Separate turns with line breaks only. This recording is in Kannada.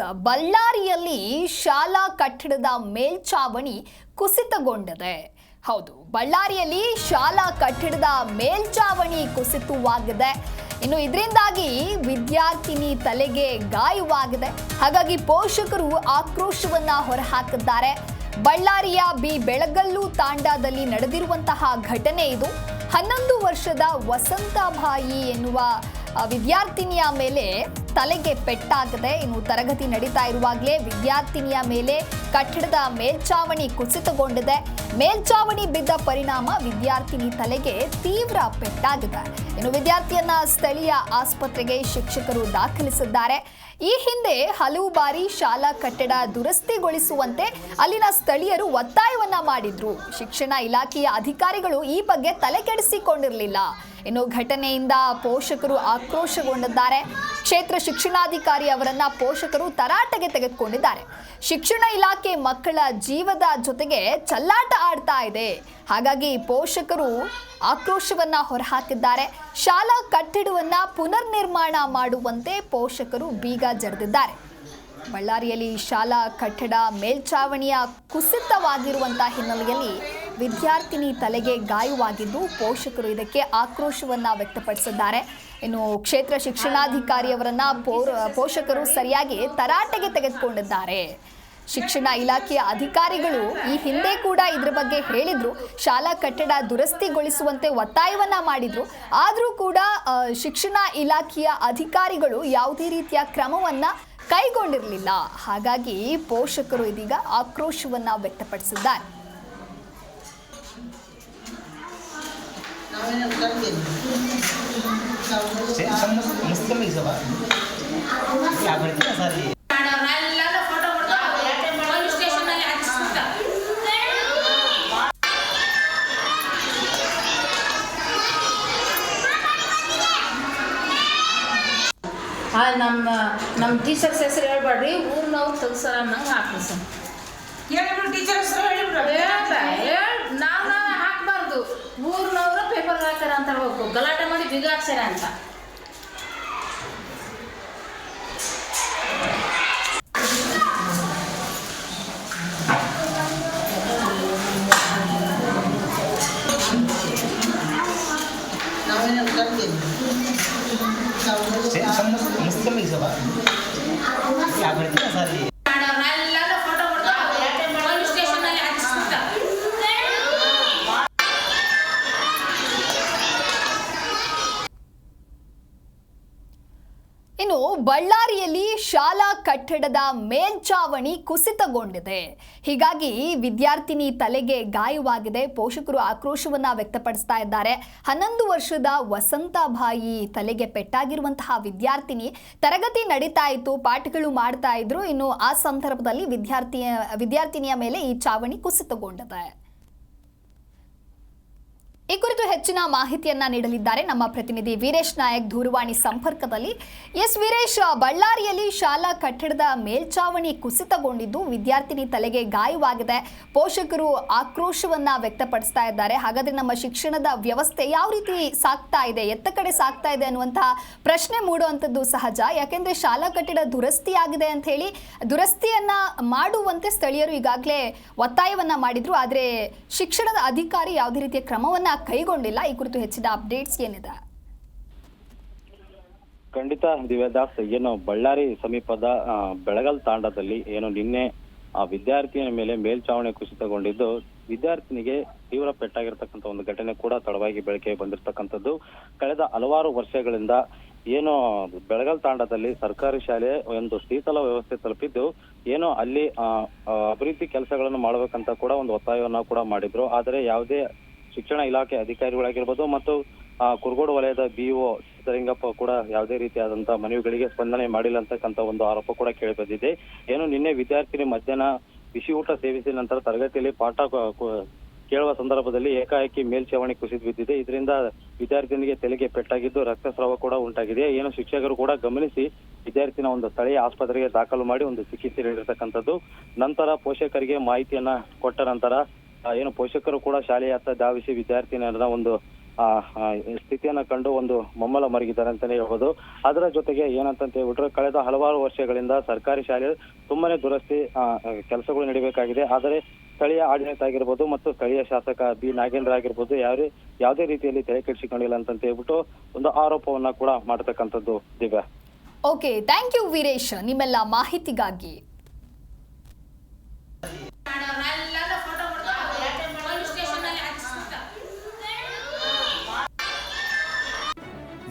ಬಳ್ಳಾರಿಯಲ್ಲಿ ಶಾಲಾ ಕಟ್ಟಡದ ಮೇಲ್ಛಾವಣಿ ಕುಸಿತಗೊಂಡಿದೆ. ಹೌದು, ಬಳ್ಳಾರಿಯಲ್ಲಿ ಶಾಲಾ ಕಟ್ಟಡದ ಮೇಲ್ಚಾವಣಿ ಕುಸಿತವಾಗಿದೆ. ಇನ್ನು ಇದರಿಂದಾಗಿ ವಿದ್ಯಾರ್ಥಿನಿ ತಲೆಗೆ ಗಾಯವಾಗಿದೆ. ಹಾಗಾಗಿ ಪೋಷಕರು ಆಕ್ರೋಶವನ್ನ ಹೊರಹಾಕಿದ್ದಾರೆ. ಬಳ್ಳಾರಿಯ ಬಿ ಬೆಳಗಲ್ಲು ತಾಂಡಾದಲ್ಲಿ ನಡೆದಿರುವಂತಹ ಘಟನೆ ಇದು. ಹನ್ನೊಂದು ವರ್ಷದ ವಸಂತಭಾಯಿ ಎನ್ನುವ ವಿದ್ಯಾರ್ಥಿನಿಯ ಮೇಲೆ ತಲೆಗೆ ಪೆಟ್ಟಾಗದೆ ಇನ್ನು ತರಗತಿ ನಡೀತಾ ಇರುವಾಗಲೇ ವಿದ್ಯಾರ್ಥಿನಿಯ ಮೇಲೆ ಕಟ್ಟಡದ ಮೇಲ್ಚಾವಣಿ ಕುಸಿತಗೊಂಡಿದೆ. ಮೇಲ್ಚಾವಣಿ ಬಿದ್ದ ಪರಿಣಾಮ ವಿದ್ಯಾರ್ಥಿನಿ ತಲೆಗೆ ತೀವ್ರ ಪೆಟ್ಟಾಗಿದೆ. ಇನ್ನು ವಿದ್ಯಾರ್ಥಿಯನ್ನ ಸ್ಥಳೀಯ ಆಸ್ಪತ್ರೆಗೆ ಶಿಕ್ಷಕರು ದಾಖಲಿಸಿದ್ದಾರೆ. ಈ ಹಿಂದೆ ಹಲವು ಬಾರಿ ಶಾಲಾ ಕಟ್ಟಡ ದುರಸ್ತಿಗೊಳಿಸುವಂತೆ ಅಲ್ಲಿನ ಸ್ಥಳೀಯರು ಒತ್ತಾಯವನ್ನ ಮಾಡಿದ್ರು. ಶಿಕ್ಷಣ ಇಲಾಖೆಯ ಅಧಿಕಾರಿಗಳು ಈ ಬಗ್ಗೆ ತಲೆ ಕೆಡಿಸಿಕೊಂಡಿರಲಿಲ್ಲ ಇನ್ನು ಘಟನೆಯಿಂದ ಪೋಷಕರು ಆಕ್ರೋಶಗೊಂಡಿದ್ದಾರೆ. ಕ್ಷೇತ್ರ ಶಿಕ್ಷಣಾಧಿಕಾರಿ ಅವರನ್ನ ಪೋಷಕರು ತರಾಟೆಗೆ ತೆಗೆದುಕೊಂಡಿದ್ದಾರೆ. ಶಿಕ್ಷಣ ಇಲಾಖೆ ಮಕ್ಕಳ ಜೀವದ ಜೊತೆಗೆ ಚಲ್ಲಾಟ ಆಡ್ತಾ ಇದೆ. ಹಾಗಾಗಿ ಪೋಷಕರು ಆಕ್ರೋಶವನ್ನ ಹೊರಹಾಕಿದ್ದಾರೆ. ಶಾಲಾ ಕಟ್ಟಡವನ್ನ ಪುನರ್ ನಿರ್ಮಾಣ ಮಾಡುವಂತೆ ಪೋಷಕರು ಬೀಗ ಜರಿದಿದ್ದಾರೆ. ಬಳ್ಳಾರಿಯಲ್ಲಿ ಶಾಲಾ ಕಟ್ಟಡ ಮೇಲ್ಚಾವಣಿಯ ಕುಸಿತವಾಗಿರುವಂತಹ ಹಿನ್ನೆಲೆಯಲ್ಲಿ ವಿದ್ಯಾರ್ಥಿನಿ ತಲೆಗೆ ಗಾಯವಾಗಿದ್ದು ಪೋಷಕರು ಇದಕ್ಕೆ ಆಕ್ರೋಶವನ್ನ ವ್ಯಕ್ತಪಡಿಸಿದ್ದಾರೆ. ಇನ್ನು ಕ್ಷೇತ್ರ ಶಿಕ್ಷಣಾಧಿಕಾರಿಯವರನ್ನ ಪೋಷಕರು ಸರಿಯಾಗಿ ತರಾಟೆಗೆ ತೆಗೆದುಕೊಂಡಿದ್ದಾರೆ. ಶಿಕ್ಷಣ ಇಲಾಖೆಯ ಅಧಿಕಾರಿಗಳು ಈ ಹಿಂದೆ ಕೂಡ ಇದ್ರ ಬಗ್ಗೆ ಹೇಳಿದ್ರು. ಶಾಲಾ ಕಟ್ಟಡ ದುರಸ್ತಿಗೊಳಿಸುವಂತೆ ಒತ್ತಾಯವನ್ನ ಮಾಡಿದ್ರು. ಆದರೂ ಕೂಡ ಶಿಕ್ಷಣ ಇಲಾಖೆಯ ಅಧಿಕಾರಿಗಳು ಯಾವುದೇ ರೀತಿಯ ಕ್ರಮವನ್ನ ಕೈಗೊಂಡಿರಲಿಲ್ಲ. ಹಾಗಾಗಿ ಪೋಷಕರು ಇದೀಗ ಆಕ್ರೋಶವನ್ನ ವ್ಯಕ್ತಪಡಿಸಿದ್ದಾರೆ.
ಸ್ಟೇಷನಲ್ಲಿ ಹಚ್ಚಿಸ್ಬಿಟ್ಟ ಆ ನಮ್ಮ ನಮ್ಮ ಟೀಚರ್ಸ್ ಹೆಸರು ಹೇಳ್ಬೇಡ್ರಿ ಊರಿನವ್ರು ತೆಗ್ಸರ ಅನ್ನಂಗೆ ಹಾಕ್ರಿ ಸರ್
ಹೇಳಿಬಿಡು ಟೀಚರ್ ಹೆಸರು
ಮಾಡಿ ಬಿಗ ಹಾಕ್ಸ್ಯಾರ
ಇನ್ನು ಬಳ್ಳಾರಿಯಲ್ಲಿ ಶಾಲಾ ಕಟ್ಟಡದ ಮೇಲ್ಚಾವಣಿ ಕುಸಿತಗೊಂಡಿದೆ. ಹೀಗಾಗಿ ವಿದ್ಯಾರ್ಥಿನಿ ತಲೆಗೆ ಗಾಯವಾಗಿದೆ. ಪೋಷಕರು ಆಕ್ರೋಶವನ್ನ ವ್ಯಕ್ತಪಡಿಸ್ತಾ ಇದ್ದಾರೆ. ಹನ್ನೊಂದು ವರ್ಷದ ವಸಂತಭಾಯಿ ತಲೆಗೆ ಪೆಟ್ಟಾಗಿರುವಂತಹ ವಿದ್ಯಾರ್ಥಿನಿ ತರಗತಿ ನಡೀತಾ ಇತ್ತು, ಪಾಠಗಳು ಮಾಡ್ತಾ ಇದ್ರು. ಇನ್ನು ಆ ಸಂದರ್ಭದಲ್ಲಿ ವಿದ್ಯಾರ್ಥಿಯ, ವಿದ್ಯಾರ್ಥಿನಿಯ ಮೇಲೆ ಈ ಚಾವಣಿ ಕುಸಿತಗೊಂಡಿದೆ. ಈ ಕುರಿತು ಹೆಚ್ಚಿನ ಮಾಹಿತಿಯನ್ನ ನೀಡಲಿದ್ದಾರೆ ನಮ್ಮ ಪ್ರತಿನಿಧಿ ವೀರೇಶ್ ನಾಯಕ್ ದೂರವಾಣಿ ಸಂಪರ್ಕದಲ್ಲಿ. ಎಸ್ ವೀರೇಶ್, ಬಳ್ಳಾರಿಯಲ್ಲಿ ಶಾಲಾ ಕಟ್ಟಡದ ಮೇಲ್ಚಾವಣಿ ಕುಸಿತಗೊಂಡಿದ್ದು ವಿದ್ಯಾರ್ಥಿನಿ ತಲೆಗೆ ಗಾಯವಾಗಿದೆ. ಪೋಷಕರು ಆಕ್ರೋಶವನ್ನ ವ್ಯಕ್ತಪಡಿಸ್ತಾ ಇದ್ದಾರೆ. ಹಾಗಾದ್ರೆ ನಮ್ಮ ಶಿಕ್ಷಣದ ವ್ಯವಸ್ಥೆ ಯಾವ ರೀತಿ ಸಾಗ್ತಾ ಇದೆ, ಎತ್ತ ಕಡೆ ಸಾಗ್ತಾ ಇದೆ ಅನ್ನುವಂತಹ ಪ್ರಶ್ನೆ ಮೂಡುವಂಥದ್ದು ಸಹಜ. ಯಾಕೆಂದ್ರೆ ಶಾಲಾ ಕಟ್ಟಡ ದುರಸ್ತಿ ಆಗಿದೆ ಅಂತ ಹೇಳಿ ದುರಸ್ತಿಯನ್ನ ಮಾಡುವಂತೆ ಸ್ಥಳೀಯರು ಈಗಾಗಲೇ ಒತ್ತಾಯವನ್ನ ಮಾಡಿದ್ರು. ಆದರೆ ಶಿಕ್ಷಣದ ಅಧಿಕಾರಿ ಯಾವುದೇ ರೀತಿಯ ಕ್ರಮವನ್ನ ಕೈಗೊಂಡಿಲ್ಲ. ಈ ಕುರಿತು ಹೆಚ್ಚಿದ ಅಪ್ಡೇಟ್ಸ್ ಏನಿದೆ?
ಖಂಡಿತ, ದಿವ್ಯದಾಸ್, ಏನು ಬಳ್ಳಾರಿ ಸಮೀಪದ ಬೆಳಗಲ್ ತಾಂಡದಲ್ಲಿ ಏನು ನಿನ್ನೆ, ಆ ವಿದ್ಯಾರ್ಥಿಯ ಮೇಲೆ ಮೇಲ್ಚಾವಣಿ ಕುಸಿತಗೊಂಡಿದ್ದು, ವಿದ್ಯಾರ್ಥಿನಿಗೆ ತೀವ್ರ ಪೆಟ್ಟಾಗಿರ್ತಕ್ಕಂಥ ಒಂದು ಘಟನೆ ಕೂಡ ತಡವಾಗಿ ಬೆಳಕಿಗೆ ಬಂದಿರತಕ್ಕಂಥದ್ದು. ಕಳೆದ ಹಲವಾರು ವರ್ಷಗಳಿಂದ ಏನು, ಬೆಳಗಲ್ ತಾಂಡದಲ್ಲಿ ಸರ್ಕಾರಿ ಶಾಲೆ ಒಂದು ಶೀತಲ ವ್ಯವಸ್ಥೆ ತಲುಪಿದ್ದು, ಏನೋ ಅಲ್ಲಿ ಅಭಿವೃದ್ಧಿ ಕೆಲಸಗಳನ್ನು ಮಾಡಬೇಕಂತ ಕೂಡ ಒಂದು ಒತ್ತಾಯವನ್ನ ಕೂಡ ಮಾಡಿದ್ರು. ಆದರೆ ಯಾವುದೇ ಶಿಕ್ಷಣ ಇಲಾಖೆ ಅಧಿಕಾರಿಗಳಾಗಿರ್ಬೋದು ಮತ್ತು ಕುರುಗೋಡು ವಲಯದ ಬಿಇಒ ಸಿದ್ದಲಿಂಗಪ್ಪ ಕೂಡ ಯಾವುದೇ ರೀತಿಯಾದಂತಹ ಮನವಿಗಳಿಗೆ ಸ್ಪಂದನೆ ಮಾಡಿಲ್ಲ ಅಂತಕ್ಕಂಥ ಒಂದು ಆರೋಪ ಕೂಡ ಕೇಳಿಬಂದಿದೆ. ಏನು ನಿನ್ನೆ ವಿದ್ಯಾರ್ಥಿನಿ ಮಧ್ಯಾಹ್ನ ಬಿಸಿ ಊಟ ಸೇವಿಸಿದ ನಂತರ ತರಗತಿಯಲ್ಲಿ ಪಾಠ ಕೇಳುವ ಸಂದರ್ಭದಲ್ಲಿ ಏಕಾಏಕಿ ಮೇಲ್ಛಾವಣಿ ಕುಸಿದು ಬಿದ್ದಿದೆ. ಇದರಿಂದ ವಿದ್ಯಾರ್ಥಿನಿಗೆ ತಲೆಗೆ ಪೆಟ್ಟಾಗಿದ್ದು ರಕ್ತಸ್ರಾವ ಕೂಡ ಉಂಟಾಗಿದೆ. ಏನು ಶಿಕ್ಷಕರು ಕೂಡ ಗಮನಿಸಿ ವಿದ್ಯಾರ್ಥಿನ ಒಂದು ಸ್ಥಳೀಯ ಆಸ್ಪತ್ರೆಗೆ ದಾಖಲು ಮಾಡಿ ಒಂದು ಚಿಕಿತ್ಸೆ ನೀಡಿರ್ತಕ್ಕಂಥದ್ದು. ನಂತರ ಪೋಷಕರಿಗೆ ಮಾಹಿತಿಯನ್ನ ಕೊಟ್ಟ ನಂತರ ಏನು ಪೋಷಕರು ಕೂಡ ಶಾಲೆಯ ಹತ್ತ ಧಾವಿಸಿ ವಿದ್ಯಾರ್ಥಿನಿಯರ ಒಂದು ಆ, ಸ್ಥಿತಿಯನ್ನ ಕಂಡು ಒಂದು ಮೊಮ್ಮಲ ಮರಗಿದ್ದಾರೆ ಅಂತಾನೆ ಹೇಳ್ಬೋದು. ಅದರ ಜೊತೆಗೆ ಏನಂತ ಹೇಳ್ಬಿಟ್ರೆ ಕಳೆದ ಹಲವಾರು ವರ್ಷಗಳಿಂದ ಸರ್ಕಾರಿ ಶಾಲೆ ತುಂಬಾನೇ ದುರಸ್ತಿ ಕೆಲಸಗಳು ನಡಿಬೇಕಾಗಿದೆ. ಆದರೆ ಸ್ಥಳೀಯ ಆಡಳಿತ ಆಗಿರ್ಬೋದು ಮತ್ತು ಸ್ಥಳೀಯ ಶಾಸಕ ಬಿ ನಾಗೇಂದ್ರ ಆಗಿರ್ಬೋದು ಯಾರೇ ಯಾವುದೇ ರೀತಿಯಲ್ಲಿ ತಲೆ ಕೆಡಿಸಿಕೊಂಡಿಲ್ಲ ಅಂತ ಹೇಳ್ಬಿಟ್ಟು ಒಂದು ಆರೋಪವನ್ನ ಕೂಡ ಮಾಡ್ತಕ್ಕಂಥದ್ದು Divya.
Okay thank you Veeresh ನಿಮ್ಮೆಲ್ಲ ಮಾಹಿತಿಗಾಗಿ.